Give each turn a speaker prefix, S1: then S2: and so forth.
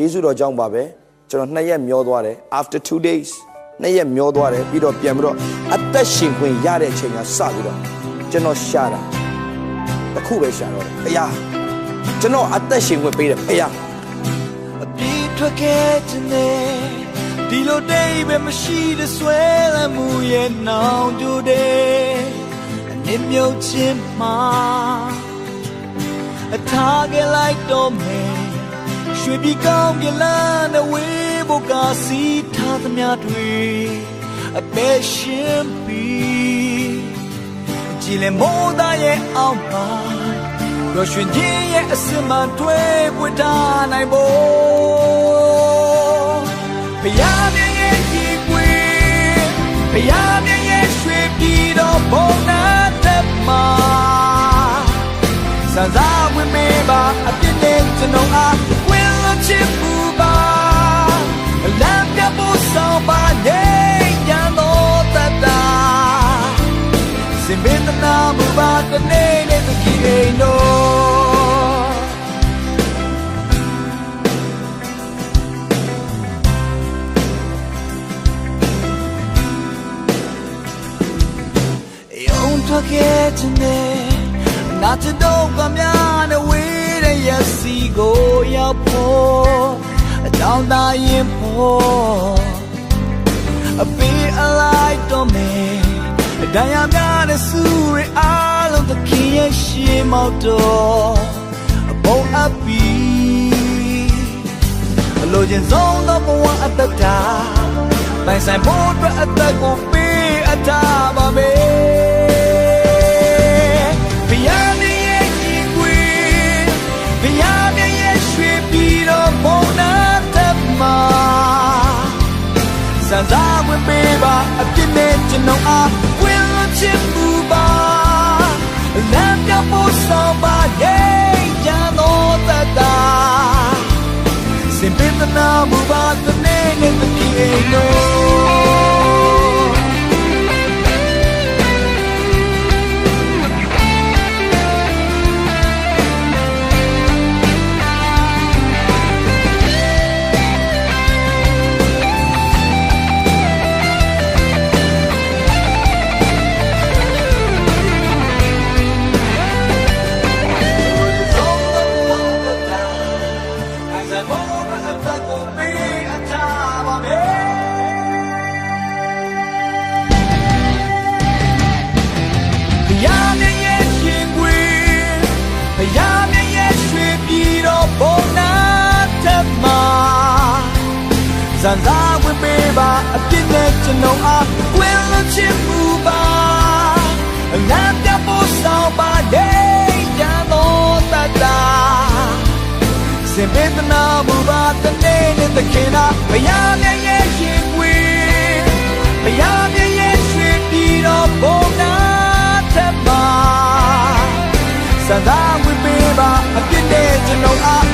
S1: ဂျေစုတော်ကြောင့်ပါပဲကျွန်တော်နှစ်ရက်မျောသွားတယ် after 2 days နှစ်ရက်မျောသွားတယ်ပြီးတော့ပြန်ပြီးတော့အသက်ရှင်ခွင့်ရတဲ့အချိန်ကစပြီးတော့ကျွန်တော်ရှာတာတစ်ခုပဲရှာတော့တယ်ဖယားကျွန်တော်အသက်ရှင်ခွင့်ပေးတယ်ဖယား
S2: အပြေထွက်ခဲ့ခြင်းနဲ့ဒီလိုတိတ်ပဲမရှိတဲ့ဆွဲလမ်းမှုရဲ့နောင်ကြိုတဲ့အနစ်မြုပ်ခြင်းမှာအထားကလိုက်တော့မယ် ရွှေပြည်ကောင်းပြလန်းနဲ့ဝေးဖို့ကစီထားသမျှတွေအသက်ရှင်ပြီးကြည်လင်မောသားရဲ့အောက်ပါရောရွှေကြီးရဲ့အစမတွဲပွေတာနိုင်ဖို့ဘုရားမြတ်ရဲ့ကြည်ပွေဘုရားမြတ်ရဲ့ရွှေပြည်တော်ဘုံနာသက်မှာစံသာဝင်မေပါအပြစ်နဲ့ကျွန်တော်အား စင်မေတနာမူပါတနေ့နဲ့သခင်အိမ်တော်ယုံထွက်ခဲ့ခြင်းနဲ့နာချတော့ကများနဲ့ဝေးတဲ့ရစီကိုရောက်ဖို့အကြောင်းသားရင်ဖို့အပေးအလိုက်တော့မယ် ဒဏ်ရာများနဲ့ဆူရအားလုံးသခင်ရဲ့ရှေးမောက်တော်အပေါ်အပ်ပြီးအလိုချင်ဆုံးသောဘဝအတ္တတာပိုင်ဆိုင်ဖို့အတွက်အသက်ကိုပေးအပ်တာပါပဲဘုရားမြတ်ရဲ့ကြီးကွေဘုရားမြတ်ရဲ့ရွှေပြည်တော်ဘုံနာတက်မှာစံစားဝင်ပေးပါအပြစ်နဲ့ကျွန်တော်အား ဇန်သာဝင်ပေးပါအပြစ်နဲ့ကျွန်တော်အားကွယ်လွန်ချစ်မှုပါ စင်ပေတနာမူပါတနေ့နဲ့သခင်နာဘုရားမြတ်ရဲ့ရှင်ခွေဘုရားမြတ်ရဲ့ရွှေပြည်တော်ဘုံနာထက်မှာစံသာဝင်ပေးပါအပြစ်နဲ့ကျွန်တော်အား